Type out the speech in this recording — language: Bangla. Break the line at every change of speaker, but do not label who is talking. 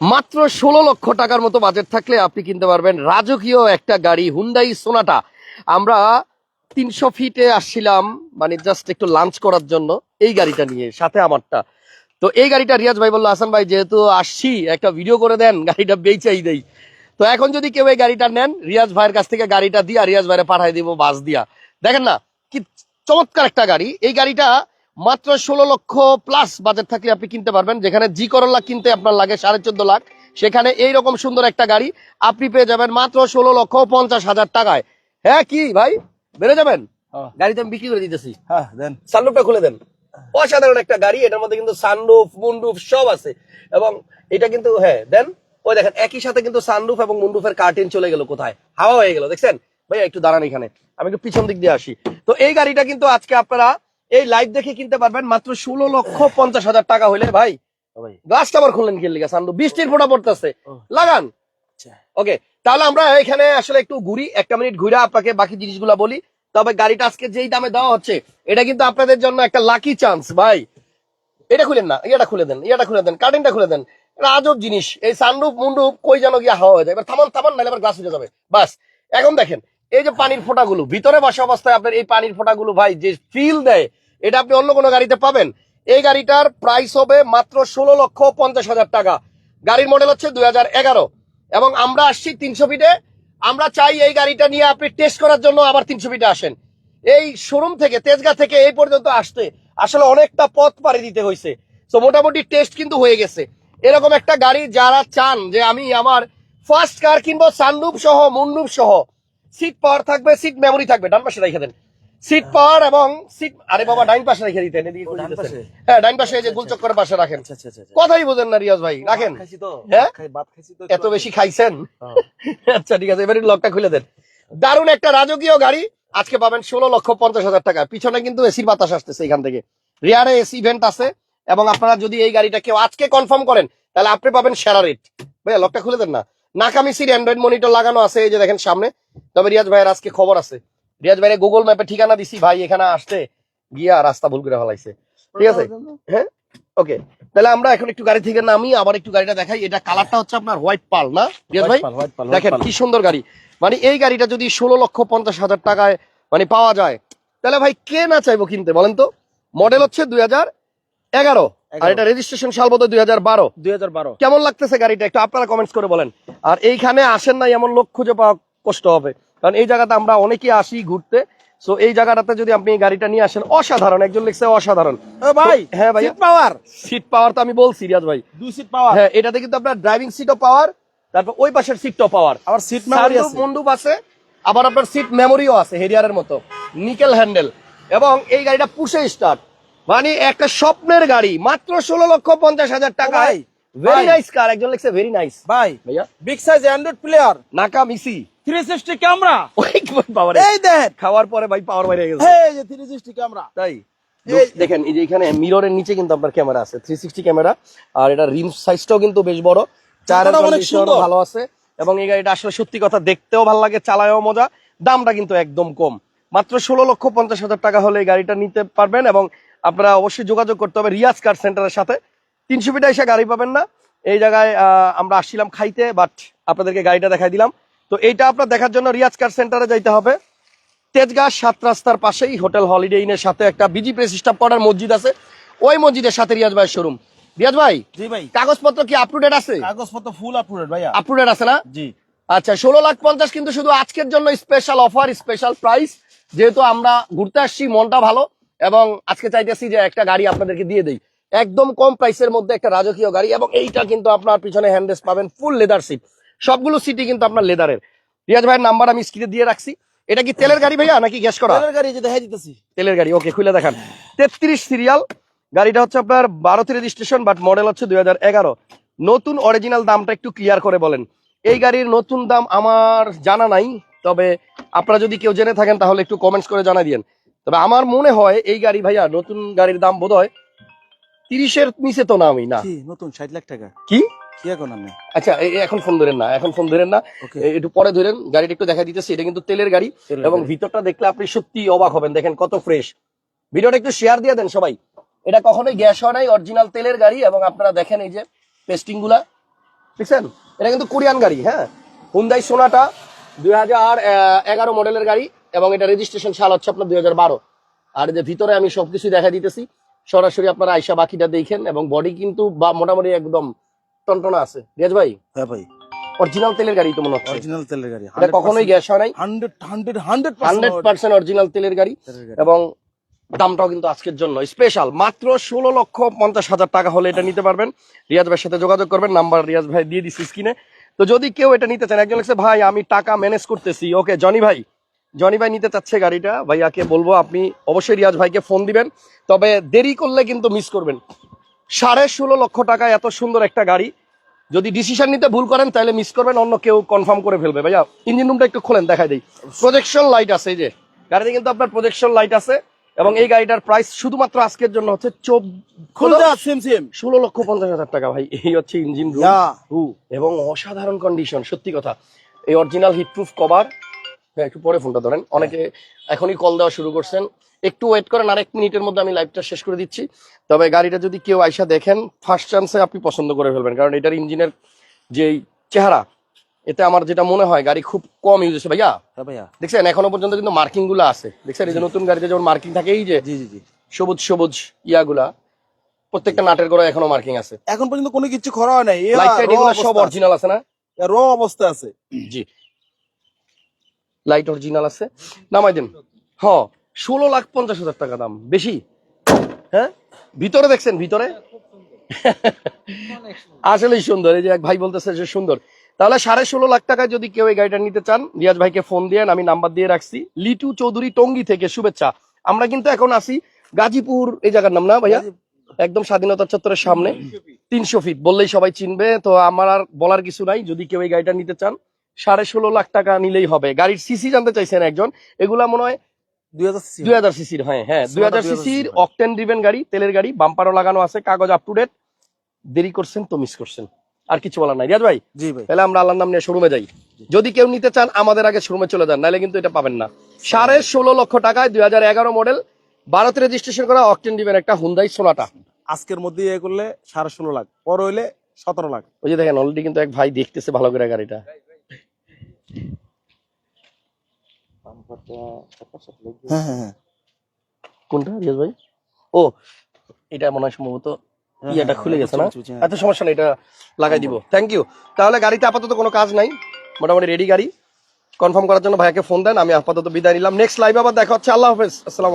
মাত্র ষোলো লক্ষ টাকার মতো বাজেট থাকলে আপনি কিনতে পারবেন রাজকীয় একটা গাড়ি হুন্ডাই সোনাটা আমরা তিনশো ফিটে আসছিলাম মানে জাস্ট একটু লাঞ্চ করার জন্য এই গাড়িটা নিয়ে, সাথে আমারটা। তো এই গাড়িটা রিয়াজ ভাই বলল, হাসান ভাই, যেহেতু আসছি, একটা ভিডিও করে দেন, গাড়িটা বেচাই দেই। তো এখন যদি কেউ এই গাড়িটা নেন, রিয়াজ ভাইয়ের কাছ থেকে গাড়িটা দিয়া, রিয়াজ ভাইয়ের পাঠাই দিব, বাস দিয়া। দেখেন না, কি চমৎকার একটা গাড়ি। এই গাড়িটা মাত্র ষোলো লক্ষ প্লাস বাজেট থাকলে আপনি কিনতে পারবেন যেখানে জি করল্লা কিনতে আপনার লাগে সাড়ে চোদ্দ লাখ। সেখানে এই রকম সুন্দর একটা গাড়ি আপনি পেয়ে যাবেন মাত্র ষোলো লক্ষ পঞ্চাশ হাজার টাকায়। হ্যাঁ কি ভাই? বেড়ে যাবেন?
হ্যাঁ।
গাড়িতে আমি বিক্রি করে দিতেছি।
হ্যাঁ দেন।
সানরুফটা খুলে দেন। অসাধারণ একটা গাড়ি এটার মধ্যে কিন্তু সানরুফ মুন্ডুফ সব আছে। এবং এটা কিন্তু হ্যাঁ দেন ওই দেখেন একই সাথে কিন্তু সানরুফ এবং মুন্ডুফের কার্টেন চলে গেল কোথায়? হাওয়া হয়ে গেল দেখছেন? ভাইয়া একটু দাঁড়ান এখানে। আমি একটু পিছন দিক দিয়ে আসি। তো এই গাড়িটা কিন্তু আজকে আপনারা এই লাইভ দেখে কিনতে পারবেন মাত্র ষোলো লক্ষ পঞ্চাশ হাজার টাকা হলে ভাই। গ্লাসটা আবার খুললেন কি লিগা সানরুফ বৃষ্টির ফোঁটা পড়তেছে। লাগান।
আচ্ছা।
ওকে তাহলে আমরা এখানে আসলে একটু ঘুরি একটা মিনিট ঘুরে আপনাকে বাকি জিনিসগুলো বলি। তবে গাড়িটা আজকে যেই দামে দেওয়া হচ্ছে এটা কিন্তু আপনাদের জন্য একটা লাকি চান্স ভাই। এটা খুলেন না এটা খুলে দেন এটা খুলে দেন কার্টেনটা খুলে দেন। এটা আজব জিনিস। এই সানরুফ মুন্ডুপ কই যেন গিয়ে হাওয়া হয়ে যায়। এবার থামান থামান নাহলে আবার গ্লাস হয়ে যাবে। বাস এখন দেখেন এই যে পানির ফোঁটাগুলো ভিতরে বসা অবস্থায় আপনার এই পানির ফোঁটাগুলো ভাই যে ফিল দেয় এটা আপনি অন্য কোনো গাড়িতে পাবেন। এই গাড়িটার প্রাইস হবে মাত্র ষোলো লক্ষ পঞ্চাশ হাজার টাকা। গাড়ির মডেল হচ্ছে দুই হাজার এগারো। এবং আমরা আসছি তিনশো ফিটে আমরা চাই এই গাড়িটা নিয়ে আপনি টেস্ট করার জন্য আবার তিনশো ফিটে আসেন। এই শোরুম থেকে, তেজগাঁ থেকে এই পর্যন্ত আসতে আসলে অনেকটা পথ পাড়ি দিতে হয়েছে। তো মোটামুটি টেস্ট কিন্তু হয়ে গেছে। এরকম একটা গাড়ি যারা চান যে আমি আমার ফার্স্ট কার কিনবো সানরুফ সহ মুন্ডুপ সহ সিট পাওয়ার থাকবে সিট মেমোরি থাকবে, ডান পাশে রেখে দেন। সিট পাওয়ার এবং সিট আরে বাবা ডাইন পাশে রেখে দিতেন এদিকে? হ্যাঁ ডাইন পাশে এই যে গুলচক্করের পাশে রাখেন।
আচ্ছা আচ্ছা আচ্ছা
কথাই বোঝেন না রিয়াজ ভাই রাখেন? হ্যাঁ? এত বেশি খাইছেন। আচ্ছা ঠিক আছে এবারে লকটা খুলে দেন। দারুণ একটা রাজকীয় গাড়ি আজকে পাবেন ষোলো লক্ষ পঞ্চাশ হাজার টাকা। পিছনে কিন্তু এসির বাতাস আসতেছে এখান থেকে। রিয়ারে এসি ইভেন্ট আছে এবং আপনারা যদি এই গাড়িটা কেউ আজকে কনফার্ম করেন তাহলে আপনি পাবেন সেরা রেট। ভাইয়া লকটা খুলে দেন না। নাকামিসির অ্যান্ড্রয়েড মনিটর লাগানো আছে এই যে দেখেন সামনে। তবে রিয়াজ ভাইয়ের আজকে খবর আছে। রিয়াজ ভাইয়ের গুগল ম্যাপে ঠিকানা দিছি ভাই এখানে আসতে গিয়া রাস্তা ভুল করে ফেলাইছে। ঠিক আছে? হ্যাঁ? ওকে তাহলে আমরা এখন একটু গাড়ি থেকে নামি আবার একটু গাড়িটা দেখাই। এটা কালারটা হচ্ছে আপনার হোয়াইট পাল না? রিয়াজ ভাই? দেখেন কি সুন্দর গাড়ি। মানে এই গাড়িটা যদি ষোলো লক্ষ পঞ্চাশ হাজার টাকায় মানে পাওয়া যায় তাহলে ভাই কে না চাইব কিনতে বলেন তো? মডেল হচ্ছে দুই হাজার এগারো আর এটা রেজিস্ট্রেশন সাল বোধ দুই হাজার বারো।
দুই হাজার বারো।
কেমন লাগতেছে গাড়িটা? একটু আপনারা কমেন্টস করে বলেন। আর এইখানে আসেন নাই এমন লোক খুঁজে পাওয়া কষ্ট হবে। কারণ এই জায়গাতে আমরা অনেকেই আসি ঘুরতে। সো এই জায়গাটাতে যদি আপনি এই গাড়িটা নিয়ে আসেন অসাধারণ। একজন লিখছে অসাধারণ।
ভাই
হ্যাঁ ভাই
সিট পাওয়ার
সিট পাওয়ার তো আমি বলছি রিয়াজ ভাই।
দুই সিট পাওয়ার
হ্যাঁ এটাতে কিন্তু আপনার ড্রাইভিং সিটও পাওয়ার তারপর ওই পাশের সিটটাও পাওয়ার
আবার সিট মেমোরি আছে।
মন্ডুপ আছে আবার আপনার সিট মেমোরিও আছে হেরিয়ারের মতো। নিকেল হ্যান্ডেল এবং এই গাড়িটা পুষে স্টার্ট মানে একটা স্বপ্নের গাড়ি মাত্র ষোলো লক্ষ পঞ্চাশ হাজার টাকায়। ভেরি নাইস কার একজন লিখছে ভেরি নাইস
ভাই
ভাইয়া।
বিগ সাইজ অ্যান্ড্রয়েড প্লেয়ার
নাকা মিসি
থ্রি সিক্সটি ক্যামেরা
পাওয়ার
এই দেখ।
খাওয়ার পরে ভাই পাওয়ার বাইরে গেছে।
এই যে থ্রি সিক্সটি ক্যামেরা
তাই দেখেন এই যে এখানে মিররের নিচে কিন্তু আপনার ক্যামেরা আছে। থ্রি সিক্সটি ক্যামেরা আর এটা রিম সাইজটাও কিন্তু বেশ বড়। চারের
চাকাটা অনেক
condition
সুন্দর।
ভালো আছে। এবং এই গাড়িটা আসলে সত্যি কথা দেখতেও ভালো লাগে চালায়ও মজা। দামটা কিন্তু একদম কম। মাত্র ষোলো লক্ষ পঞ্চাশ হাজার টাকা হলে এই গাড়িটা নিতে পারবেন এবং আপনারা অবশ্যই যোগাযোগ করতে হবে রিয়াজ কার সেন্টারের সাথে। তিনশো ফিটা এসে গাড়ি পাবেন না। এই জায়গায় আহ, আমরা আসছিলাম খাইতে বাট আপনাদেরকে গাড়িটা দেখাই দিলাম। তো এইটা আপনার দেখার জন্য রিয়াজ কার সেন্টারে যাইতে হবে। তেজগাঁ সাত রাস্তার পাশেই হোটেল হলিডে ইনের সাথে একটা বিজি প্রেস স্টাফ করার মসজিদ আছে। ওই মসজিদের সাথে রিয়াজ ভাইয়ের শোরুম রিয়াজ ভাই
জি ভাই।
কাগজপত্র কি আপ টু ডেট আছে?
কাগজপত্র ফুল আপলোডেড ভাইয়া।
আপ টু ডেট আছে না?
জি।
আচ্ছা ষোলো লাখ পঞ্চাশ কিন্তু শুধু আজকের জন্য স্পেশাল অফার স্পেশাল প্রাইস যেহেতু আমরা ঘুরতে আসছি মনটা ভালো এবং আজকে চাইতেছি যে একটা গাড়ি আপনাদেরকে দিয়ে দেই। একদম কম প্রাইসের মধ্যে একটা রাজকীয় গাড়ি এবং এইটা কিন্তু আপনার পিছনে হ্যান্ডেস পাবেন ফুল লেদার সিট সবগুলো সিটই কিন্তু আপনার লেদারের রিয়াজ ভাইয়ের নাম্বার আমি স্ক্রিনে দিয়ে রাখছি। এটা কি তেলের গাড়ি ভাইয়া নাকি গ্যাস করা?
তেলের গাড়ি দেখাই দিতেছি।
তেলের গাড়ি ওকে খুলে দেখান। তেত্রিশ সিরিয়াল গাড়িটা হচ্ছে আপনার বারোতে রেজিস্ট্রেশন বাট মডেল হচ্ছে দুই নতুন অরিজিনাল দামটা একটু ক্লিয়ার করে বলেন। এই গাড়ির নতুন দাম আমার জানা নাই তবে আপনারা যদি কেউ জেনে থাকেন তাহলে একটু কমেন্টস করে জানাই দিয়েন। তবে আমার মনে হয় এই গাড়ি ভাইয়া নতুন গাড়ির দাম বোধ হয় তিরিশের নিচে তো না। আমি না
নতুন ষাট লাখ টাকা?
কি?
কি এখন আমি?
আচ্ছা এখন ফোন ধরেন না এখন ফোন ধরেন না। একটু পরে ধরেন গাড়িটা একটু দেখা দিতেছি এটা কিন্তু তেলের গাড়ি এবং ভিতরটা দেখলে আপনি সত্যি অবাক হবেন। দেখেন কত ফ্রেশ ভিডিওটা একটু শেয়ার দিয়ে দেন সবাই। এটা কখনোই গ্যাস হয় নাই অরিজিনাল তেলের গাড়ি এবং আপনারা দেখেন এই যে পেস্টিংগুলা। দেখছেন? এটা কিন্তু কোরিয়ান গাড়ি হ্যাঁ? হুন্দাই সোনাটা দুই এগারো মডেলের গাড়ি এবং এটা রেজিস্ট্রেশন সাল হচ্ছে আপনার দুই বারো। আর যে ভিতরে আমি সবকিছু দেখা দিতেছি। সরাসরি আপনারা আইসা বাকিটা দেখেন এবং বডি কিন্তু বা মোটামুটি একদম টনটনা আছে। রিয়াজ ভাই?
হ্যাঁ ভাই।
অরিজিনাল তেলের গাড়ি তো মনে হচ্ছে।
অরিজিনাল তেলের গাড়ি
এটা কখনোই গ্যাস হয় নাই?
Hundred hundred hundred
hundred percent original তেলের গাড়ি। এবং দামটাও কিন্তু আজকের জন্য স্পেশাল মাত্র ষোলো লক্ষ পঞ্চাশ হাজার টাকা হলে এটা নিতে পারবেন। রিয়াজ ভাইয়ের সাথে যোগাযোগ করবেন নাম্বার রিয়াজ ভাই দিয়ে দিচ্ছি স্ক্রিনে তো যদি কেউ এটা নিতে চান একজন লিখছে ভাই আমি টাকা ম্যানেজ করতেছি। ওকে জনি ভাই। জনি ভাই নিতে চাচ্ছে গাড়িটা। ভাইয়াকে বলব আপনি অবশ্যই রিয়াজ ভাইকে ফোন দিবেন। তবে দেরি করলে কিন্তু মিস করবেন। সাড়ে ষোলো লক্ষ টাকা এত সুন্দর একটা গাড়ি। যদি ডিসিশন নিতে ভুল করেন তাহলে মিস করবেন অন্য কেউ কনফার্ম করে ফেলবে। ভাইয়া ইঞ্জিন রুমটা একটু খোলেন দেখাই দিই। প্রজেকশন লাইট আছে এই যে। গাড়িতে কিন্তু আপনার প্রজেকশন লাইট আছে এবং এই গাড়িটার প্রাইস শুধুমাত্র আজকের জন্য হচ্ছে ষোলো লক্ষ পঞ্চাশ হাজার টাকা ভাই। এই হচ্ছে ইঞ্জিন রুম এবং অসাধারণ কন্ডিশন সত্যি কথা। এই অরিজিনাল হিটপ্রুফ কভার হ্যাঁ একটু পরে ফোনটা ধরেন। অনেকে এখনই কল দেওয়া শুরু করছেন। একটু ওয়েট করেন আর এক মিনিটের মধ্যে আমি লাইভটা শেষ করে দিচ্ছি। তবে গাড়িটা যদি কেউ আইসা দেখেন ফার্স্ট চান্সে আপনি পছন্দ করে ফেলবেন কারণ এটার ইঞ্জিনের যে চেহারা এতে আমার যেটা মনে হয় গাড়ি খুব কম ইউজ হচ্ছে। ভাইয়া
হ্যাঁ ভাইয়া।
দেখছেন? এখনও পর্যন্ত কিন্তু মার্কিংগুলো আছে। দেখছেন? এই যে নতুন গাড়িতে যেমন মার্কিং থাকে এই যে সবুজ সবুজ ইয়াগুলা প্রত্যেকটা নাটের গোড়া এখনও মার্কিং আছে।
এখন পর্যন্ত কোনো কিছু করা হয় নাই।
লাইট টাইট এগুলো সব অরিজিনাল আছে না?
র অবস্থা আছে।
জি। লাইট অরিজিনাল আছে। নামাই দেন। হ। ষোলো লাখ পঞ্চাশ হাজার টাকা দাম বেশি? হ্যাঁ? ভিতরে দেখছেন ভিতরে? আসলেই সুন্দর এই যে এক ভাই বলতেছে যে সুন্দর। তাহলে সাড়ে ষোলো লাখ টাকায় যদি কেউ এই গাড়িটা নিতে চান রিয়াজ ভাইকে ফোন দিয়ে আমি নাম্বার দিয়ে রাখছি। লিটু চৌধুরী টঙ্গি থেকে শুভেচ্ছা। আমরা কিন্তু এখন আসি গাজীপুর এই জায়গার নাম না ভাইয়া? একদম স্বাধীনতা চত্বরের সামনে। তিনশো ফিট বললেই সবাই চিনবে তো আমার আর বলার কিছু নাই। যদি কেউ এই গাড়িটা নিতে চান সাড়ে ষোলো লাখ টাকা নিলেই হবে। গাড়ির সিসি জানতে চাইছেন একজন এগুলা মনে হয়
দুই হাজার
সিসির। হ্যাঁ হ্যাঁ দুই হাজার
2000
সিসির
cc
অকটেন ড্রিভেন গাড়ি তেলের গাড়ি বাম্পারও লাগানো আছে কাগজ আপ টু ডেট দেরি করছেন তো মিস করছেন। আর কিছু বলার নাই। রিয়াজ ভাই
জি ভাই।
তাহলে আমরা আল্লাহর নাম নিয়ে শোরুমে যাই। যদি কেউ নিতে চান আমাদের আগে শোরুমে চলে যান নাহলে কিন্তু এটা পাবেন না। সাড়ে ষোলো লক্ষ টাকায় দুই হাজার এগারো মডেল ভারতে রেজিস্ট্রেশন করা অকটেন ড্রিভেন একটা হুন্দাই সোনাটা
আজকের মধ্যে ইয়ে করলে সাড়ে ষোলো লাখ পর হইলে সতেরো লাখ।
ওই যে দেখেন অলরেডি কিন্তু এক ভাই দেখতেছে ভালো করে গাড়িটা।
হ্যাঁ হ্যাঁ হ্যাঁ।
কোনটা রিয়াজ ভাই? ও এটা মনে হয় সম্ভবত ইয়েটা খুলে গেছে না। এত সমস্যা নেই এটা লাগাই দিব থ্যাংক ইউ তাহলে গাড়িতে আপাতত কোনো কাজ নাই মোটামুটি রেডি গাড়ি কনফার্ম করার জন্য ভাইয়াকে ফোন দেন আমি আপাতত বিদায় নিলাম নেক্সট লাইভ আবার দেখা হচ্ছে আল্লাহ হাফেজ আসসালামু আলাইকুম